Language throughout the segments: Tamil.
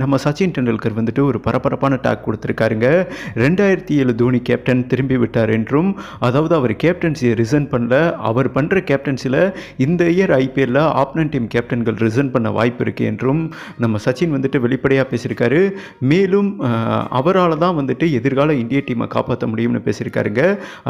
நம்ம சச்சின் டெண்டுல்கர் வந்துட்டு ஒரு பரபரப்பான டாக் கொடுத்துருக்காருங்க. ரெண்டாயிரத்தி ஏழு தோனி கேப்டன் திரும்பி விட்டார் என்றும் அதாவது அவர் கேப்டன்சியை ரிசன் பண்ணல. அவர் பண்ணுற கேப்டன்சியில் இந்த இயர் ஐபிஎல்லில் ஆப்னன் டீம் கேப்டன்கள் ரிசன் பண்ண வாய்ப்பு இருக்குது என்றும் நம்ம சச்சின் வந்துட்டு வெளிப்படையாக பேசியிருக்காரு. மேலும் அவரால் தான் வந்துட்டு எதிர்கால இந்திய டீமை காப்பாற்ற முடியும்னு பேசியிருக்காருங்க.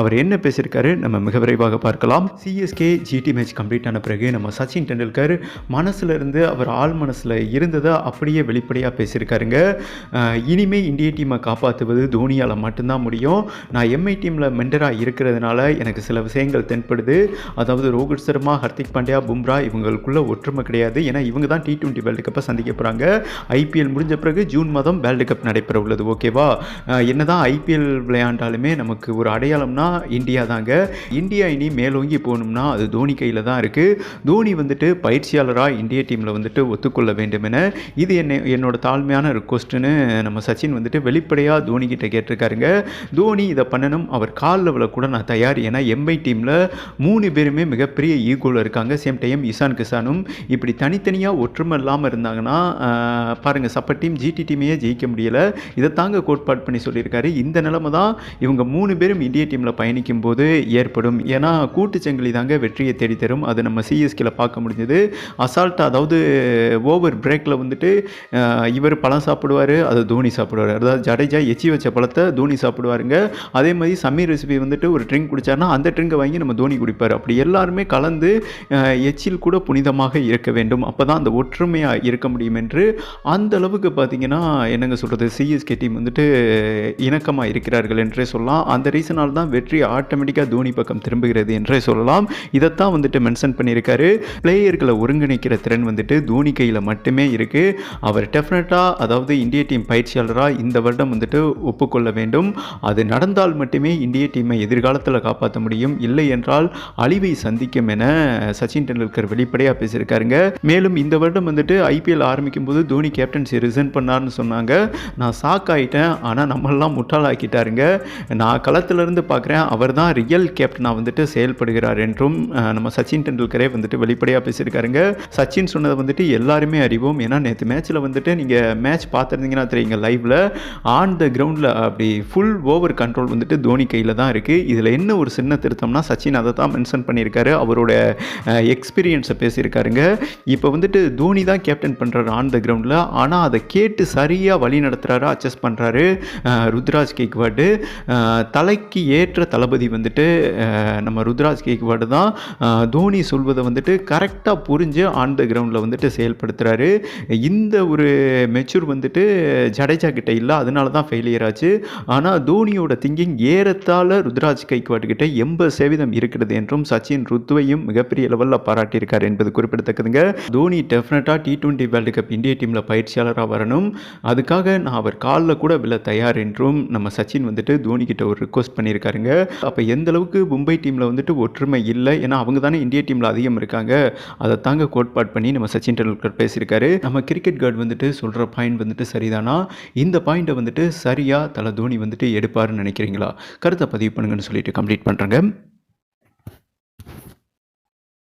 அவர் என்ன பேசியிருக்காரு நம்ம மிக விரைவாக பார்க்கலாம். சிஎஸ்கே ஜிடி மேட்ச் கம்ப்ளீட் ஆன பிறகு நம்ம சச்சின் டெண்டுல்கர் மனசுலேருந்து அவர் ஆள் மனசில் இருந்ததை அப்படியே வெளிப்படையாக பேசியிருக்காருங்க. இனிமேல் இனிமே இந்திய டீமை காப்பாற்றுவது தோனியால் மட்டும்தான் முடியும். நான் எம்ஐ டீமில் மெண்டராக இருக்கிறதுனால எனக்கு சில விஷயங்கள் தென்படுது. அதாவது ரோஹித் சர்மா ஹர்திக் பாண்டியா பும்ரா இவங்களுக்குள்ள ஒற்றுமை கிடையாது. ஏன்னா இவங்க தான் டி டுவெண்ட்டி வேர்ல்டு கப்பை சந்திக்க போகிறாங்க ஐபிஎல் முடிஞ்ச பிறகு ஜூன் மாதம் வேர்ல்டு கப் நடைபெற உள்ளது. ஓகேவா என்ன என்னதான் ஐபிஎல் விளையாண்டாலுமே நமக்கு ஒரு அடையாளம்னா இந்தியா தாங்க. இந்தியா இனி மேலோங்கி போகணும்னா அது தோனி கையில் தான் இருக்குது தோனி வந்துட்டு பயிற்சியாளராக இந்திய டீமில் வந்துட்டு ஒத்துக்கொள்ள வேண்டும் என இது என்ன என்னோட தாழ்மையான ரிக்வஸ்ட்டுன்னு நம்ம சச்சின் வந்துட்டு வெளிப்படையாக தோனிக்கிட்ட கேட்டிருக்காருங்க. தோனி இதை பண்ணணும் அவர் கால் லெவலில் கூட நான் தயார். ஏன்னா எம்ஐ டீமில் மூணு பேருமே மிகப்பெரிய ஈகோவில் இருக்காங்க. சேம் டைம் இசான் கிசானும் இப்படி தனித்தனியாக ஒற்றுமை இல்லாமல் இருந்தாங்கன்னா பாருங்கள் சப்பர் சப்ப டீம் ஜிடி டீமையே ஜெயிக்க முடியலை. இதை தாங்க கோட்பாடு பண்ணி சொல்லியிருக்காரு. இந்த நிலைமை தான் இவங்க மூணு பேரும் இந்திய டீமில் பயணிக்கும் போது ஏற்படும். ஏன்னா கூட்டுச்சங்கிலி தாங்க வெற்றியை தேடி தரும் அது நம்ம சிஎஸ்கேல பார்க்க முடிஞ்சது. அசால்ட்டாக அதாவது ஓவர் பிரேக்கில் வந்துட்டு இவர் பழம் சாப்பிடுவார் அது தோனி சாப்பிடுவார். அதாவது ஜடேஜா எச்சி வச்ச பழத்தை தோனி சாப்பிடுவாருங்க. அதே மாதிரி சமீர் ரெசிபி வந்துட்டு ஒரு ட்ரிங்க் குடிச்சாருன்னா அந்த ட்ரிங்கை வாங்கி நம்ம தோனி குடிப்பார். அப்படி எல்லாருமே கலந்து எச்சில் கூட புனிதமாக இருக்க வேண்டும். அப்போ தான் அந்த ஒற்றுமையாக இருக்க முடியும் என்று அந்த அளவுக்கு பார்த்தீங்கன்னா என்னங்க சொல்கிறது சிஎஸ்கே டீம் வந்துட்டு இணக்கமாக இருக்கிறார்கள் என்றே சொல்லலாம். அந்த ரீசனால் தான் வெற்றி ஆட்டோமேட்டிக்காக தோனி பக்கம் திரும்புகிறது என்றே சொல்லலாம். இதைத்தான் வந்துட்டு மென்ஷன் பண்ணியிருக்காரு. பிளேயர்களை ஒருங்கிணைக்கிற திறன் வந்துட்டு தோனி கையில் மட்டுமே இருக்குது அவர் டெஃபினட்டாக அதாவது இந்திய டீம் பயிற்சியாளராக இந்த வருடம் வந்துட்டு ஒப்புக்கொள்ள வேண்டும். அது நடந்தால் மட்டுமே இந்திய டீமை எதிர்காலத்தில் காப்பாற்ற முடியும். இல்லை என்றால் அழிவை சந்திக்கும் என சச்சின் டெண்டுல்கர் வெளிப்படையாக பேசியிருக்காருங்க. மேலும் இந்த வருடம் வந்துட்டு ஐபிஎல் ஆரம்பிக்கும் போது தோனி கேப்டன்சி ரிசைன் பண்ணார்னு சொன்னாங்க. நான் சாக் ஆகிட்டேன் ஆனால் நம்மளெல்லாம் முட்டாளாக்கிட்டாருங்க. நான் களத்திலிருந்து பார்க்குறேன். அவர் தான் ரியல் கேப்டனாக வந்துட்டு செயல்படுகிறார் என்றும் நம்ம சச்சின் டெண்டுல்கரே வந்துட்டு வெளிப்படையாக பேசியிருக்காருங்க. சச்சின் சொன்னதை வந்துட்டு எல்லாருமே அறிவோம். ஏன்னா நேற்று மேட்ச்சில் வந்துட்டு நீங்கள் மேட்ச் பார்த்துருந்தீங்கன்னா தெரியுங்க லைவில் ஆன் த கிரவுண்டில் அப்படி ஃபுல் ஓவர் கண்ட்ரோல் வந்துட்டு தோனி கையில் தான் இருக்குது இதில் என்ன ஒரு சின்ன திருத்தம்னா சச்சின் அதை தான் மென்ஷன் பண்ணியிருக்காரு. அவரோட எக்ஸ்பீரியன்ஸை பேசியிருக்காருங்க. இப்போ வந்துட்டு தோனி தான் கேப்டன் பண்ணுறாரு ஆன் த கிரவுண்டில் ஆனால் அதை கேட்டு சரியாக வழி நடத்துகிறாரு அட்ஜஸ்ட் பண்ணுறாரு ருத்ராஜ் கேக்வாடு. தலைக்கு ஏற்ற தளபதி வந்துட்டு நம்ம ருத்ராஜ் கேக்வாடு தான். தோனி சொல்வதை வந்துட்டு கரெக்டாக புரிஞ்சு ஆன் த கிரவுண்டில் வந்துட்டு செயல்படுத்துகிறாரு இந்த ஒரு மெச்சூர் வந்துட்டு ஜடேஜா கிட்ட இல்லை அதனால தான் ஃபெயிலியர் ஆச்சு. ஆனால் தோனியோட திங்கிங் ஏறத்தாழ ருத்ராஜ் கைக்வாட் கிட்ட எண்பது சதவீதம் இருக்கிறது என்றும் சச்சின் ருத்துவையும் மிகப்பெரிய லெவலில் பாராட்டியிருக்கார் என்பது குறிப்பிடத்தக்கதுங்க. தோனி டெஃபினட்டாக டி டுவெண்ட்டி வேர்ல்டு கப் இந்திய டீமில் பயிற்சியாளராக வரணும். அதுக்காக நான் அவர் காலில் கூட விழ தயார் என்றும் நம்ம சச்சின் வந்துட்டு தோனி கிட்ட ஒரு ரிக்வஸ்ட் பண்ணியிருக்காருங்க. அப்போ எந்த அளவுக்கு மும்பை டீமில் வந்துட்டு ஒற்றுமை இல்லை ஏன்னா அவங்க தானே இந்திய டீமில் அதிகம் இருக்காங்க. அதை தாங்க கோட்பாடு பண்ணி நம்ம சச்சின் டெண்டுல்கர் பேசியிருக்காரு. நம்ம கிரிக்கெட் கார்டு வந்துட்டு சொல்கிற பாயிண்ட் வந்துட்டு சரிதானா? இந்த பாயிண்ட்டை வந்துட்டு சரியாக தலை தோனி வந்துட்டு எடுப்பாருன்னு நினைக்கிறீங்களா? கருத்தை பதிவு பண்ணுங்கன்னு சொல்லிட்டு கம்ப்ளீட் பண்ணுறேங்க